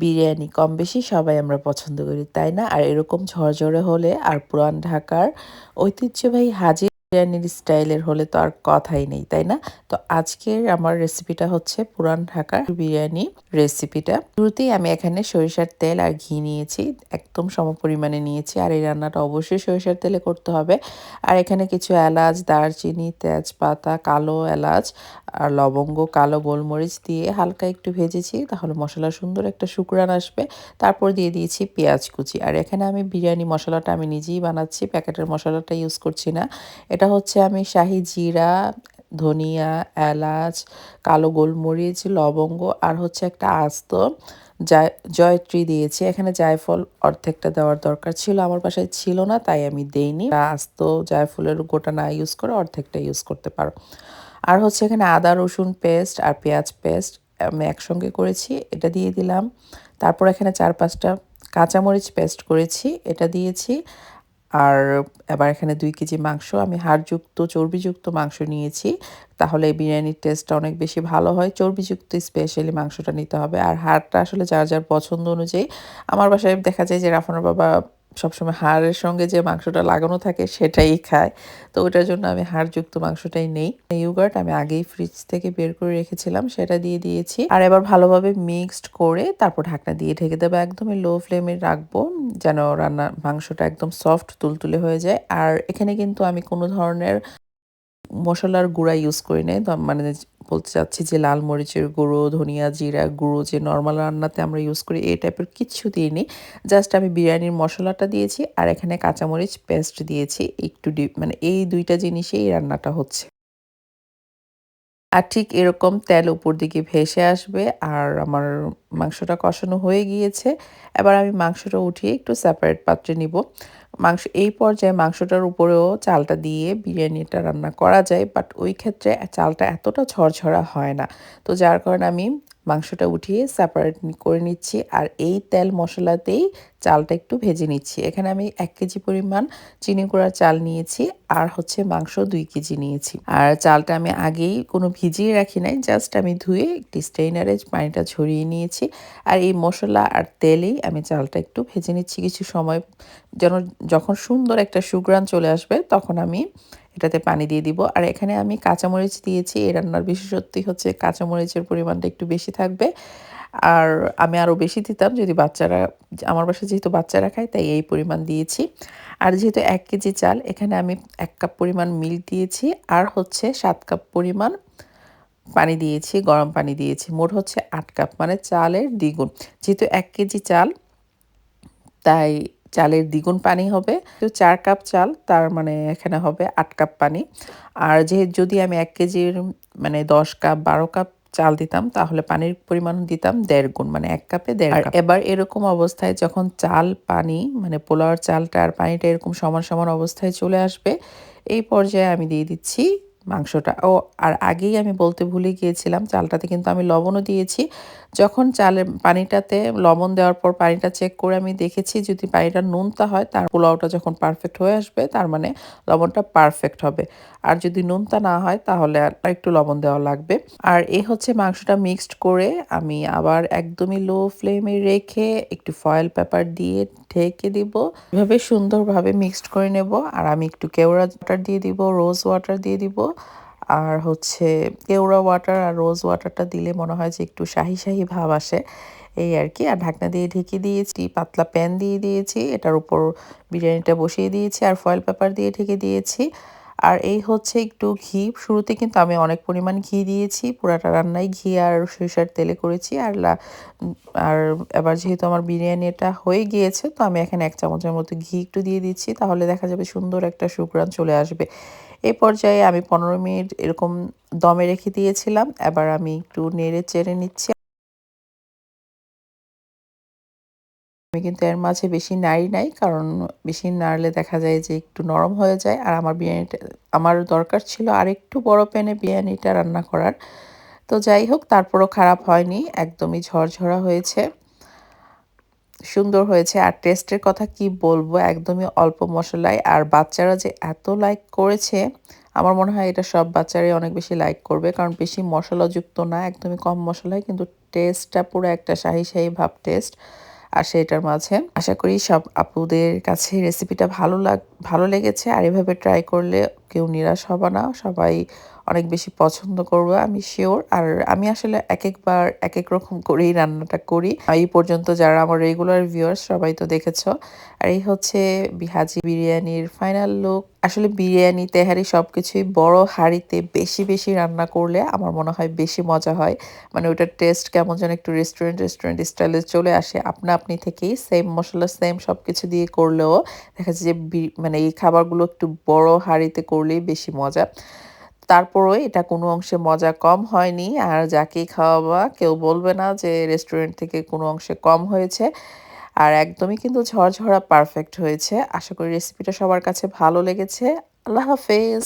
বিরিয়ানি কম বেশি সবাই আমরা পছন্দ করি, তাই না? আর এরকম ঝরঝরে হলে আর পুরান ঢাকার ঐতিহ্যবাহী হাজির বিরিয়ানির স্টাইলের হলে তো আর কথাই নেই, তাই না? তো আজকের আমার রেসিপিটা হচ্ছে পুরান ঢাকার বিরিয়ানি রেসিপিটা। শুরুতেই আমি এখানে সরিষার তেল আর ঘি নিয়েছি, একদম সম পরিমাণে নিয়েছি। আর এই রান্নাটা অবশ্যই সরিষার তেলে করতে হবে। আর এখানে কিছু এলাচ, দারচিনি, তেজপাতা, কালো এলাচ আর লবঙ্গ, কালো গোলমরিচ দিয়ে হালকা একটু ভেজেছি, তাহলে মশলা সুন্দর একটা শুকরান আসবে। তারপর দিয়ে দিয়েছি পেঁয়াজ কুচি। আর এখানে আমি বিরিয়ানি মশলাটা আমি নিজেই বানাচ্ছি, প্যাকেটের মশলাটা ইউজ করছি না। এটা হচ্ছে আমি শাহি জিরা, ধনিয়া, এলাচ, কালো গোলমরিচ, লবঙ্গ আর হচ্ছে একটা আস্ত জয়, জয়ত্রী দিয়েছি। এখানে জায়ফল অর্ধেকটা দেওয়ার দরকার ছিল, আমার বাসায় ছিল না, তাই আমি দেইনি। আস্ত জায়ফলের গোটা না ইউজ করে অর্ধেকটা ইউজ করতে পারো। আর হচ্ছে এখানে আদা, রসুন পেস্ট আর পেঁয়াজ পেস্ট আমি একসঙ্গে করেছি, এটা দিয়ে দিলাম। তারপর এখানে চার পাঁচটা কাঁচামরিচ পেস্ট করেছি, এটা দিয়েছি। আর এবার এখানে দুই কেজি মাংস, আমি হাড়যুক্ত, চর্বিযুক্ত মাংস নিয়েছি। তাহলে বিরিয়ানির টেস্টটা অনেক বেশি ভালো হয়। চর্বিযুক্ত স্পেশালি মাংসটা নিতে হবে। আর হাড়টা আসলে যার যার পছন্দ অনুযায়ী। আমার বাসায় দেখা যায় যে রাফানোর বাবা সবসময় হাড়ের সঙ্গে যে মাংসটা লাগানো থাকে সেটাই খায়। তো ওটার জন্য আমি হাড়যুক্ত মাংসটাই নেই। ইউগার্ট আমি আগেই ফ্রিজ থেকে বের করে রেখেছিলাম, সেটা দিয়ে দিয়েছি। আর এবার ভালোভাবে মিক্সড করে তারপর ঢাকনা দিয়ে ঢেকে দেবো, একদমই লো ফ্লেমে রাখব, যেন রান্না মাংসটা একদম সফট তুলতুলে হয়ে যায়। আর এখানে কিন্তু আমি কোনো ধরনের মশলার গুঁড়া ইউজ করি নাই মানে বলতে চাচ্ছি যে লাল মরিচের গুঁড়ো, ধনিয়া জিরা গুঁড়ো যে নর্মাল রান্নাতে আমরা ইউজ করি, এই টাইপের কিচ্ছু দিইনি। জাস্ট আমি বিরিয়ানির মশলাটা দিয়েছি আর এখানে কাঁচামরিচ পেস্ট দিয়েছি। একটু মানে এই দুইটা জিনিসেই এই রান্নাটা হচ্ছে। আর ঠিক এরকম তেল উপর দিকে ভেসে আসবে আর আমার মাংসটা কষানো হয়ে গিয়েছে। এবার আমি মাংসটা উঠিয়ে একটু সেপারেট পাত্রে নিব। মাংস, এই পর্যায়ে মাংসটার উপরেও চালটা দিয়ে বিরিয়ানিটা রান্না করা যায় বাট ওই ক্ষেত্রে চালটা এতটা ঝরঝরা হয় না। তো যার কারণে আমি মাংসটা উঠিয়ে সেপারেট করে নিচ্ছি। আর এই তেল মশলাতেই চালটা একটু ভেজে নিচ্ছি। এখানে আমি এক কেজি পরিমাণ চিনি গুঁড়ার চাল নিয়েছি আর হচ্ছে মাংস দুই কেজি নিয়েছি। আর চালটা আমি আগেই কোনো ভিজিয়ে রাখি নাই জাস্ট আমি ধুয়ে একটি স্টেইনারে পানিটা ঝরিয়ে নিয়েছি। আর এই মশলা আর তেলেই আমি চালটা একটু ভেজে নিচ্ছি। কিছু সময় যেন যখন সুন্দর একটা সুগ্রান চলে আসবে, তখন আমি এটাতে পানি দিয়ে দিব। আর এখানে আমি কাঁচামরিচ দিয়েছি। এই রান্নার বিশেষত্বই হচ্ছে কাঁচামরিচের পরিমাণটা একটু বেশি থাকবে। আর আমি আরও বেশি দিতাম যদি বাচ্চারা, আমার বাসায় যেহেতু বাচ্চারা খায়, তাই এই পরিমাণ দিয়েছি। আর যেহেতু এক কেজি চাল, এখানে আমি এক কাপ পরিমাণ মিল্ক দিয়েছি। আর হচ্ছে সাত কাপ পরিমাণ পানি দিয়েছি, গরম পানি দিয়েছি। মোট হচ্ছে আট কাপ মানে চালের দ্বিগুণ। যেহেতু এক কেজি চাল, তাই চালের দ্বিগুণ পানি হবে। তো চার কাপ চাল তার মানে এখানে হবে আট কাপ পানি। আর যে যদি আমি এক কেজির মানে দশ কাপ বারো কাপ চাল দিতাম তাহলে পানির পরিমাণ দিতাম দেড় গুণ মানে এক কাপে দেড় কাপ। এবার এরকম অবস্থায় যখন চাল পানি মানে পোলাওয়ার চালটা আর পানিটা এরকম সমান সমান অবস্থায় চলে আসবে এই পর্যায়ে আমি দিয়ে দিচ্ছি মাংসটা। ও, আর আগেই আমি বলতে ভুলে গিয়েছিলাম, চালটাতে কিন্তু আমি লবণও দিয়েছি। যখন চালের পানিটাতে লবণ দেওয়ার পর পানিটা চেক করে আমি দেখেছি, যদি পানিটা নুনতা হয়, তার পোলাওটা যখন পারফেক্ট হয়ে আসবে, তার মানে লবণটা পারফেক্ট হবে। আর যদি নুনতা না হয়, তাহলে আর একটু লবণ দেওয়া লাগবে। আর এ হচ্ছে মাংসটা মিক্সড করে আমি আবার একদমই লো ফ্লেমে রেখে একটু ফয়েল পেপার দিয়ে ঢেকে দিব। এভাবে সুন্দরভাবে মিক্সড করে নেব। আর আমি একটু কেওড়া ওয়াটার দিয়ে দিব রোজ ওয়াটার দিয়ে দিব। আর হচ্ছে কেওড়া ওয়াটার আর রোজ ওয়াটারটা দিলে মনে হয় যে একটু শাহি শাহি ভাব আসে। এই আর কি। আর ঢাকনা দিয়ে ঢেকে দিয়েছি, পাতলা প্যান দিয়ে দিয়েছি, এটার উপর বিরিয়ানিটা বসিয়ে দিয়েছি আর ফয়েল পেপার দিয়ে ঢেকে দিয়েছি। আর এই হচ্ছে একটু ঘি। শুরুতে কিন্তু আমি অনেক পরিমাণ ঘি দিয়েছি, পুরাটা রান্নায় ঘি আর সরিষার তেলে করেছি। আর আর এবার যেহেতু আমার বিরিয়ানিটা হয়ে গিয়েছে, তো আমি এখানে এক চামচের মতো ঘি একটু দিয়ে দিচ্ছি, তাহলে দেখা যাবে সুন্দর একটা শুকরান চলে আসবে। এই পর্যায়ে আমি পনেরো মিনিট এরকম দমে রেখে দিয়েছিলাম। এবার আমি একটু নেড়ে চেড়ে নিচ্ছি। আমি কিন্তু এর মাঝে বেশি নাড়ি নাই, কারণ বেশি নাড়লে দেখা যায় যে একটু নরম হয়ে যায়। আর আমার বিরিয়ানিটা, আমার দরকার ছিল আর একটু বড় প্যানে বিরিয়ানিটা রান্না করার। তো যাই হোক, তারপরও খারাপ হয়নি, একদমই ঝরঝরা হয়েছে। সুন্দর হয়েছে আর টেস্টের কথা কি বলব? একদমই অল্প মশলায়। আর বাচ্চারা যে এত লাইক করেছে, আমার মনে হয় এটা সব বাচ্চারাই অনেক বেশি লাইক করবে। কারণ বেশি মশলাযুক্ত না, একদমই কম মশলায়। কিন্তু টেস্টটা পুরো একটা শাহি শাহি ভাব টেস্ট। আর সেটার মাঝে আশা করি সব আপুদের কাছে রেসিপিটা ভালো লাগ, ভালো লেগেছে। আর এভাবে ট্রাই করলে কেউ নিরাশ হবে না। সবাই অনেক বেশি পছন্দ করব, আমি শিওর আর আমি আসলে এক একবার এক এক রকম করেই রান্নাটা করি। এই পর্যন্ত যারা আমার রেগুলার ভিউয়ার্স সবাই তো দেখেছ। আর এই হচ্ছে বিহাজি বিরিয়ানির ফাইনাল লুক আসলে বিরিয়ানি, তেহারি সব কিছুই বড় হাঁড়িতে বেশি বেশি রান্না করলে আমার মনে হয় বেশি মজা হয়। মানে ওটার টেস্ট কেমন যেন একটু রেস্টুরেন্ট রেস্টুরেন্ট স্টাইলে চলে আসে। আপনা আপনি থেকেই সেম মশলা সেম সব কিছু দিয়ে করলেও দেখা যাচ্ছে যে মানে এই খাবারগুলো একটু বড় হাঁড়িতে করলেই বেশি মজা। তারপরও এটা কোনো অংশে মজা কম হয়নি। আর যাকেই খাওয়াবা, কেউ বলবে না যে রেস্টুরেন্ট থেকে কোনো অংশে কম হয়েছে। আর একদমই কিন্তু ঝরঝরা পারফেক্ট হয়েছে। আশা করি রেসিপিটা সবার কাছে ভালো লেগেছে। আল্লাহ হাফেজ।